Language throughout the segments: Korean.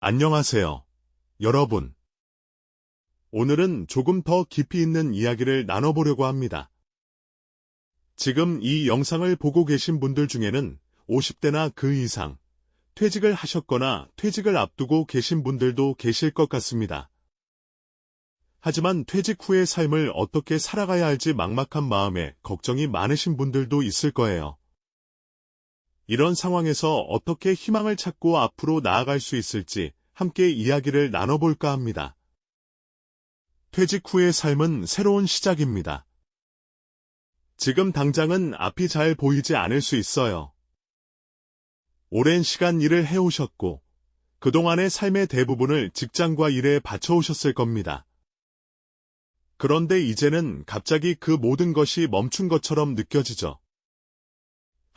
안녕하세요. 여러분. 오늘은 조금 더 깊이 있는 이야기를 나눠보려고 합니다. 지금 이 영상을 보고 계신 분들 중에는 50대나 그 이상 퇴직을 하셨거나 퇴직을 앞두고 계신 분들도 계실 것 같습니다. 하지만 퇴직 후의 삶을 어떻게 살아가야 할지 막막한 마음에 걱정이 많으신 분들도 있을 거예요. 이런 상황에서 어떻게 희망을 찾고 앞으로 나아갈 수 있을지 함께 이야기를 나눠볼까 합니다. 퇴직 후의 삶은 새로운 시작입니다. 지금 당장은 앞이 잘 보이지 않을 수 있어요. 오랜 시간 일을 해오셨고, 그동안의 삶의 대부분을 직장과 일에 바쳐오셨을 겁니다. 그런데 이제는 갑자기 그 모든 것이 멈춘 것처럼 느껴지죠.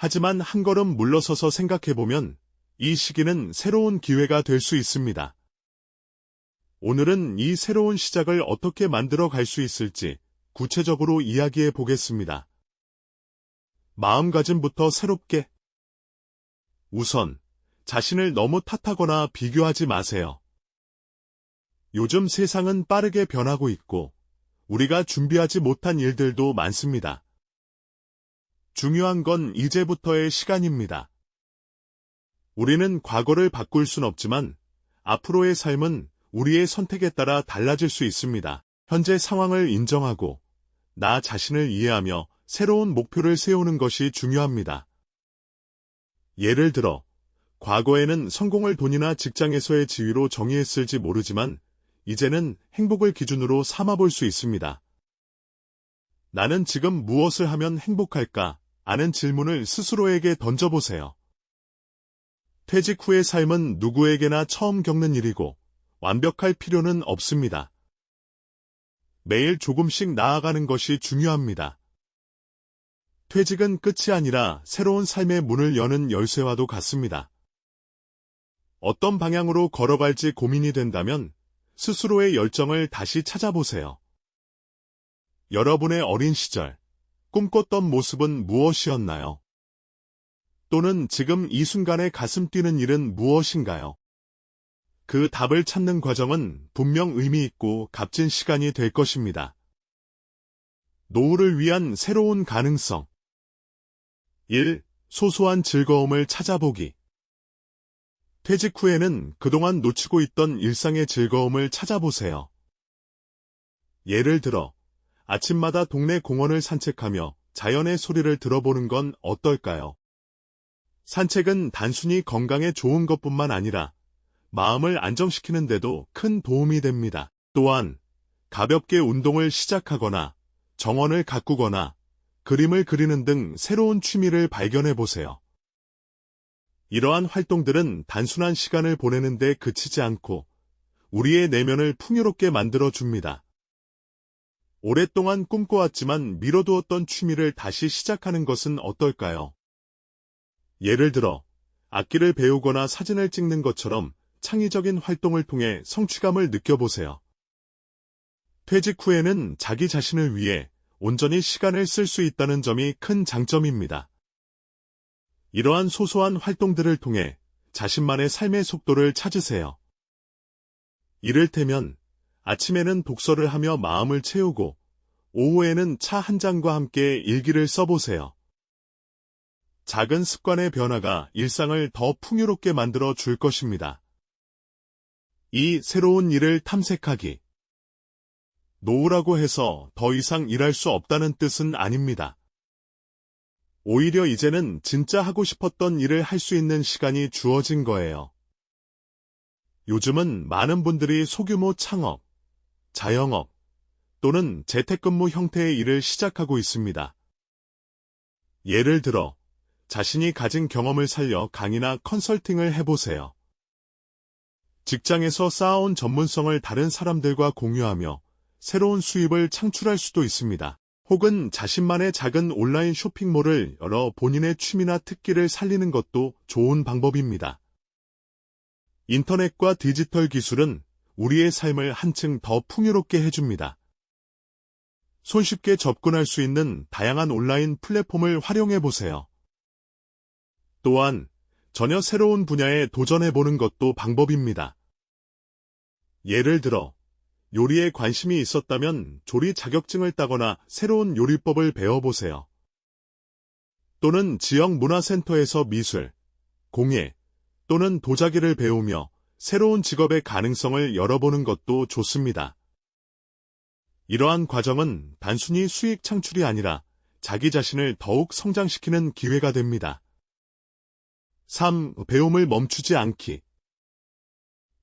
하지만 한 걸음 물러서서 생각해보면 이 시기는 새로운 기회가 될 수 있습니다. 오늘은 이 새로운 시작을 어떻게 만들어 갈 수 있을지 구체적으로 이야기해 보겠습니다. 마음가짐부터 새롭게 우선 자신을 너무 탓하거나 비교하지 마세요. 요즘 세상은 빠르게 변하고 있고 우리가 준비하지 못한 일들도 많습니다. 중요한 건 이제부터의 시간입니다. 우리는 과거를 바꿀 순 없지만 앞으로의 삶은 우리의 선택에 따라 달라질 수 있습니다. 현재 상황을 인정하고 나 자신을 이해하며 새로운 목표를 세우는 것이 중요합니다. 예를 들어, 과거에는 성공을 돈이나 직장에서의 지위로 정의했을지 모르지만 이제는 행복을 기준으로 삼아볼 수 있습니다. 나는 지금 무엇을 하면 행복할까? 아는 질문을 스스로에게 던져보세요. 퇴직 후의 삶은 누구에게나 처음 겪는 일이고 완벽할 필요는 없습니다. 매일 조금씩 나아가는 것이 중요합니다. 퇴직은 끝이 아니라 새로운 삶의 문을 여는 열쇠와도 같습니다. 어떤 방향으로 걸어갈지 고민이 된다면 스스로의 열정을 다시 찾아보세요. 여러분의 어린 시절, 꿈꿨던 모습은 무엇이었나요? 또는 지금 이 순간에 가슴 뛰는 일은 무엇인가요? 그 답을 찾는 과정은 분명 의미 있고 값진 시간이 될 것입니다. 노후를 위한 새로운 가능성 1. 소소한 즐거움을 찾아보기 퇴직 후에는 그동안 놓치고 있던 일상의 즐거움을 찾아보세요. 예를 들어 아침마다 동네 공원을 산책하며 자연의 소리를 들어보는 건 어떨까요? 산책은 단순히 건강에 좋은 것뿐만 아니라 마음을 안정시키는 데도 큰 도움이 됩니다. 또한 가볍게 운동을 시작하거나 정원을 가꾸거나 그림을 그리는 등 새로운 취미를 발견해 보세요. 이러한 활동들은 단순한 시간을 보내는 데 그치지 않고 우리의 내면을 풍요롭게 만들어 줍니다. 오랫동안 꿈꿔왔지만 미뤄두었던 취미를 다시 시작하는 것은 어떨까요? 예를 들어 악기를 배우거나 사진을 찍는 것처럼 창의적인 활동을 통해 성취감을 느껴보세요. 퇴직 후에는 자기 자신을 위해 온전히 시간을 쓸 수 있다는 점이 큰 장점입니다. 이러한 소소한 활동들을 통해 자신만의 삶의 속도를 찾으세요. 이를테면 아침에는 독서를 하며 마음을 채우고 오후에는 차 한 잔과 함께 일기를 써보세요. 작은 습관의 변화가 일상을 더 풍요롭게 만들어 줄 것입니다. 이 새로운 일을 탐색하기. 노후라고 해서 더 이상 일할 수 없다는 뜻은 아닙니다. 오히려 이제는 진짜 하고 싶었던 일을 할 수 있는 시간이 주어진 거예요. 요즘은 많은 분들이 소규모 창업, 자영업 또는 재택근무 형태의 일을 시작하고 있습니다. 예를 들어 자신이 가진 경험을 살려 강의나 컨설팅을 해보세요. 직장에서 쌓아온 전문성을 다른 사람들과 공유하며 새로운 수입을 창출할 수도 있습니다. 혹은 자신만의 작은 온라인 쇼핑몰을 열어 본인의 취미나 특기를 살리는 것도 좋은 방법입니다. 인터넷과 디지털 기술은 우리의 삶을 한층 더 풍요롭게 해줍니다. 손쉽게 접근할 수 있는 다양한 온라인 플랫폼을 활용해 보세요. 또한 전혀 새로운 분야에 도전해 보는 것도 방법입니다. 예를 들어, 요리에 관심이 있었다면 조리 자격증을 따거나 새로운 요리법을 배워보세요. 또는 지역 문화센터에서 미술, 공예 또는 도자기를 배우며 새로운 직업의 가능성을 열어보는 것도 좋습니다. 이러한 과정은 단순히 수익 창출이 아니라 자기 자신을 더욱 성장시키는 기회가 됩니다. 3. 배움을 멈추지 않기.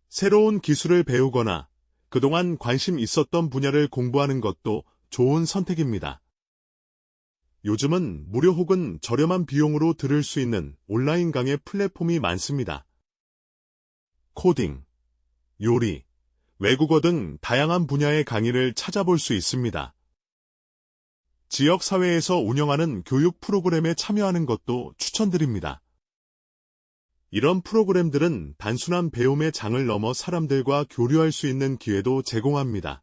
새로운 기술을 배우거나 그동안 관심 있었던 분야를 공부하는 것도 좋은 선택입니다. 요즘은 무료 혹은 저렴한 비용으로 들을 수 있는 온라인 강의 플랫폼이 많습니다. 코딩, 요리, 외국어 등 다양한 분야의 강의를 찾아볼 수 있습니다. 지역 사회에서 운영하는 교육 프로그램에 참여하는 것도 추천드립니다. 이런 프로그램들은 단순한 배움의 장을 넘어 사람들과 교류할 수 있는 기회도 제공합니다.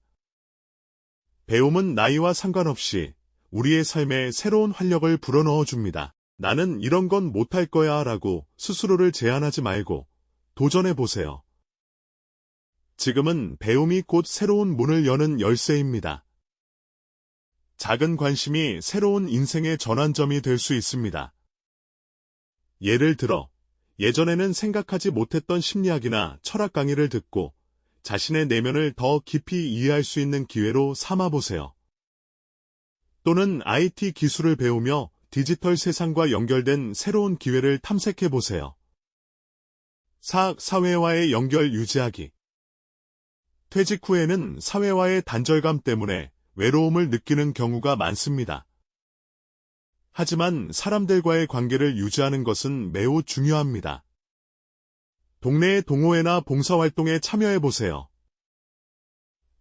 배움은 나이와 상관없이 우리의 삶에 새로운 활력을 불어넣어 줍니다. 나는 이런 건 못할 거야 라고 스스로를 제한하지 말고 도전해 보세요. 지금은 배움이 곧 새로운 문을 여는 열쇠입니다. 작은 관심이 새로운 인생의 전환점이 될 수 있습니다. 예를 들어, 예전에는 생각하지 못했던 심리학이나 철학 강의를 듣고 자신의 내면을 더 깊이 이해할 수 있는 기회로 삼아보세요. 또는 IT 기술을 배우며 디지털 세상과 연결된 새로운 기회를 탐색해보세요. 4. 사회와의 연결 유지하기 퇴직 후에는 사회와의 단절감 때문에 외로움을 느끼는 경우가 많습니다. 하지만 사람들과의 관계를 유지하는 것은 매우 중요합니다. 동네의 동호회나 봉사활동에 참여해보세요.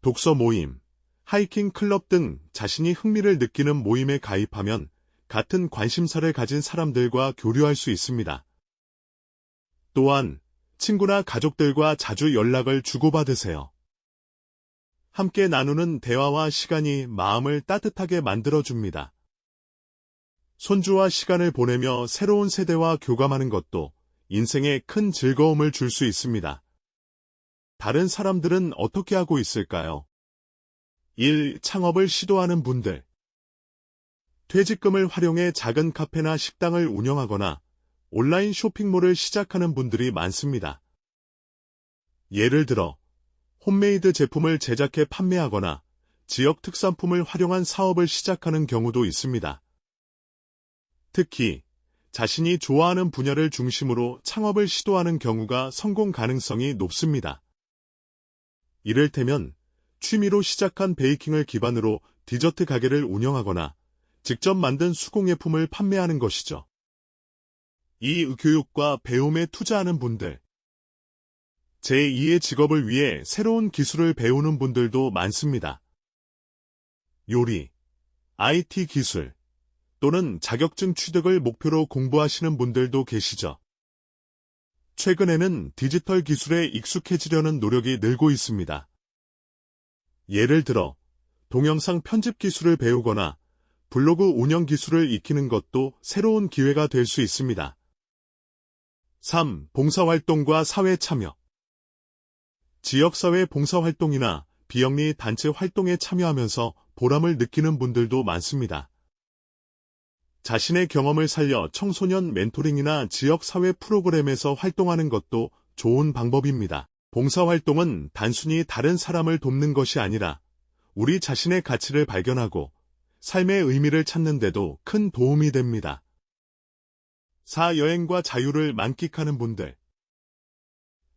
독서 모임, 하이킹 클럽 등 자신이 흥미를 느끼는 모임에 가입하면 같은 관심사를 가진 사람들과 교류할 수 있습니다. 또한 친구나 가족들과 자주 연락을 주고받으세요. 함께 나누는 대화와 시간이 마음을 따뜻하게 만들어줍니다. 손주와 시간을 보내며 새로운 세대와 교감하는 것도 인생에 큰 즐거움을 줄 수 있습니다. 다른 사람들은 어떻게 하고 있을까요? 1. 창업을 시도하는 분들 퇴직금을 활용해 작은 카페나 식당을 운영하거나 온라인 쇼핑몰을 시작하는 분들이 많습니다. 예를 들어 홈메이드 제품을 제작해 판매하거나 지역 특산품을 활용한 사업을 시작하는 경우도 있습니다. 특히 자신이 좋아하는 분야를 중심으로 창업을 시도하는 경우가 성공 가능성이 높습니다. 이를테면 취미로 시작한 베이킹을 기반으로 디저트 가게를 운영하거나 직접 만든 수공예품을 판매하는 것이죠. 이 교육과 배움에 투자하는 분들, 제2의 직업을 위해 새로운 기술을 배우는 분들도 많습니다. 요리, IT 기술, 또는 자격증 취득을 목표로 공부하시는 분들도 계시죠. 최근에는 디지털 기술에 익숙해지려는 노력이 늘고 있습니다. 예를 들어 동영상 편집 기술을 배우거나 블로그 운영 기술을 익히는 것도 새로운 기회가 될 수 있습니다. 3. 봉사활동과 사회 참여 지역사회 봉사활동이나 비영리 단체 활동에 참여하면서 보람을 느끼는 분들도 많습니다. 자신의 경험을 살려 청소년 멘토링이나 지역사회 프로그램에서 활동하는 것도 좋은 방법입니다. 봉사활동은 단순히 다른 사람을 돕는 것이 아니라 우리 자신의 가치를 발견하고 삶의 의미를 찾는 데도 큰 도움이 됩니다. 4. 여행과 자유를 만끽하는 분들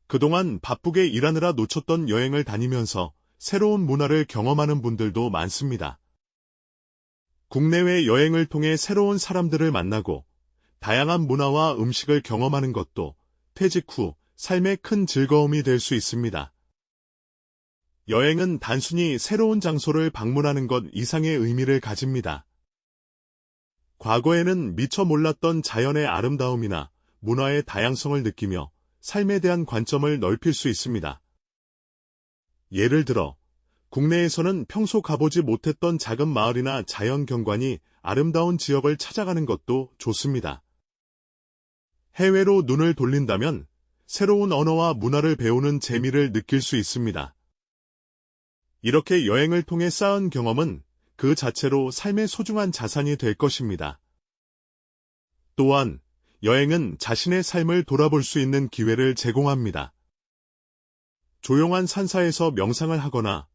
그동안 바쁘게 일하느라 놓쳤던 여행을 다니면서 새로운 문화를 경험하는 분들도 많습니다. 국내외 여행을 통해 새로운 사람들을 만나고 다양한 문화와 음식을 경험하는 것도 퇴직 후 삶의 큰 즐거움이 될 수 있습니다. 여행은 단순히 새로운 장소를 방문하는 것 이상의 의미를 가집니다. 과거에는 미처 몰랐던 자연의 아름다움이나 문화의 다양성을 느끼며 삶에 대한 관점을 넓힐 수 있습니다. 예를 들어 국내에서는 평소 가보지 못했던 작은 마을이나 자연 경관이 아름다운 지역을 찾아가는 것도 좋습니다. 해외로 눈을 돌린다면 새로운 언어와 문화를 배우는 재미를 느낄 수 있습니다. 이렇게 여행을 통해 쌓은 경험은 그 자체로 삶의 소중한 자산이 될 것입니다. 또한 여행은 자신의 삶을 돌아볼 수 있는 기회를 제공합니다. 조용한 산사에서 명상을 하거나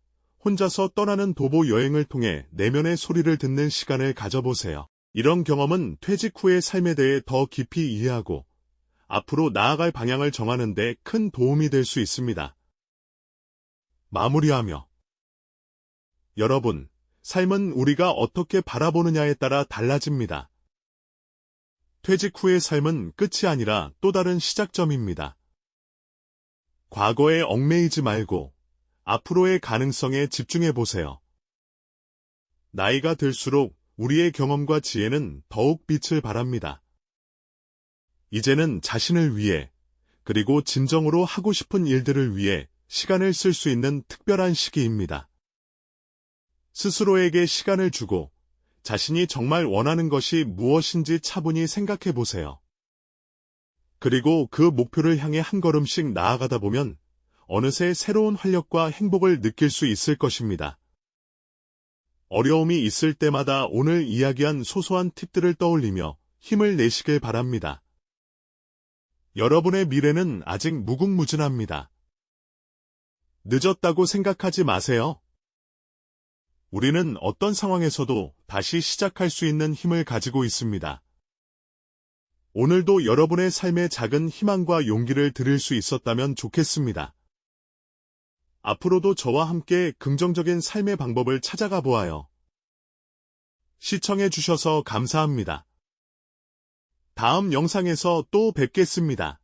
혼자서 떠나는 도보 여행을 통해 내면의 소리를 듣는 시간을 가져보세요. 이런 경험은 퇴직 후의 삶에 대해 더 깊이 이해하고 앞으로 나아갈 방향을 정하는 데 큰 도움이 될 수 있습니다. 마무리하며 여러분, 삶은 우리가 어떻게 바라보느냐에 따라 달라집니다. 퇴직 후의 삶은 끝이 아니라 또 다른 시작점입니다. 과거에 얽매이지 말고 앞으로의 가능성에 집중해 보세요. 나이가 들수록 우리의 경험과 지혜는 더욱 빛을 발합니다. 이제는 자신을 위해 그리고 진정으로 하고 싶은 일들을 위해 시간을 쓸 수 있는 특별한 시기입니다. 스스로에게 시간을 주고 자신이 정말 원하는 것이 무엇인지 차분히 생각해 보세요. 그리고 그 목표를 향해 한 걸음씩 나아가다 보면 어느새 새로운 활력과 행복을 느낄 수 있을 것입니다. 어려움이 있을 때마다 오늘 이야기한 소소한 팁들을 떠올리며 힘을 내시길 바랍니다. 여러분의 미래는 아직 무궁무진합니다. 늦었다고 생각하지 마세요. 우리는 어떤 상황에서도 다시 시작할 수 있는 힘을 가지고 있습니다. 오늘도 여러분의 삶에 작은 희망과 용기를 드릴 수 있었다면 좋겠습니다. 앞으로도 저와 함께 긍정적인 삶의 방법을 찾아가 보아요. 시청해 주셔서 감사합니다. 다음 영상에서 또 뵙겠습니다.